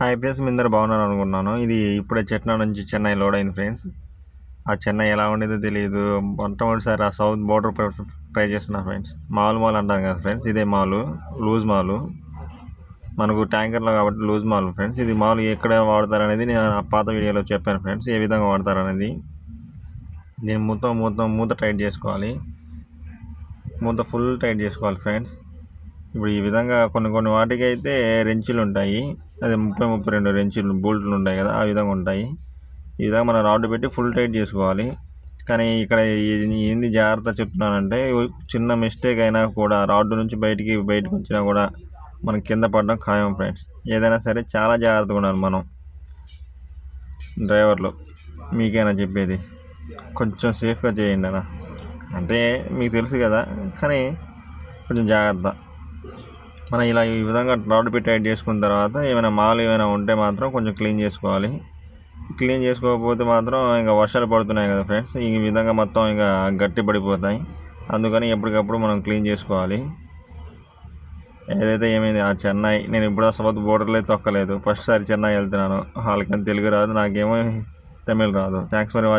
Hi friends మీ అందరు బాగున్నారు అనుకున్నాను. ఇది ఇప్పుడే చెట్నా నుంచి చెన్నై లోడ్ అయింది ఫ్రెండ్స్. ఆ చెన్నై ఎలా ఉండేదో తెలియదు మొట్టమొదటిసారి ఆ సౌత్ బోర్డర్ ట్రై చేస్తున్నా ఫ్రెండ్స్. మాల్ మాల్ అంటారు కదా ఫ్రెండ్స్ ఇదే మాలు లూజ్ మాలు. మనకు ట్యాంకర్లో కాబట్టి లూజ్ మాల్ ఫ్రెండ్స్. ఇది మాల్ ఎక్కడ వాడతారనేది నేను పాత వీడియోలో చెప్పాను ఫ్రెండ్స్. ఏ విధంగా వాడతారనేది దీన్ని మూత మూత మూత టైట్ చేసుకోవాలి. మూత ఫుల్ టైట్ చేసుకోవాలి ఫ్రెండ్స్. ఇప్పుడు ఈ విధంగా కొన్ని కొన్ని వాటికి అయితే రెంచులు ఉంటాయి అదే ముప్పై ముప్పై రెండు రెంచులు బోల్ట్లు ఉంటాయి కదా ఆ విధంగా ఉంటాయి. ఈ విధంగా మనం రాడ్ పెట్టి ఫుల్ టైట్ చేసుకోవాలి. కానీ ఇక్కడ ఏంది జాగ్రత్త చెప్తున్నానంటే చిన్న మిస్టేక్ అయినా కూడా రాడ్ నుంచి బయటికి బయటకు వచ్చినా కూడా మనం కింద పడడం ఖాయం ఫ్రెండ్స్ ఏదైనా సరే చాలా జాగ్రత్తగా ఉండాలి మనం. డ్రైవర్లు మీకైనా చెప్పేది? కొంచెం సేఫ్గా చేయండి అన్న. అంటే మీకు తెలుసు కదా కానీ కొంచెం జాగ్రత్త. మనం ఇలా ఈ విధంగా రాడ్ పెట్టి టైట్ చేసుకున్న తర్వాత ఏమైనా మాలు ఏమైనా ఉంటే మాత్రం కొంచెం క్లీన్ చేసుకోవాలి. క్లీన్ చేసుకోకపోతే మాత్రం ఇంకా వర్షాలు పడుతున్నాయి కదా ఫ్రెండ్స్. ఈ విధంగా మొత్తం ఇంకా గట్టి పడిపోతాయి. అందుకని ఎప్పటికప్పుడు మనం క్లీన్ చేసుకోవాలి. ఏదైతే ఏమైంది ఆ చెన్నై నేను ఇప్పుడు అసలు బోర్డర్లో తొక్కలేదు. ఫస్ట్ సారి చెన్నై వెళ్తున్నాను. వాళ్ళకి తెలుగు రాదు నాకేమో తమిళ్ రాదు. Thanks for watching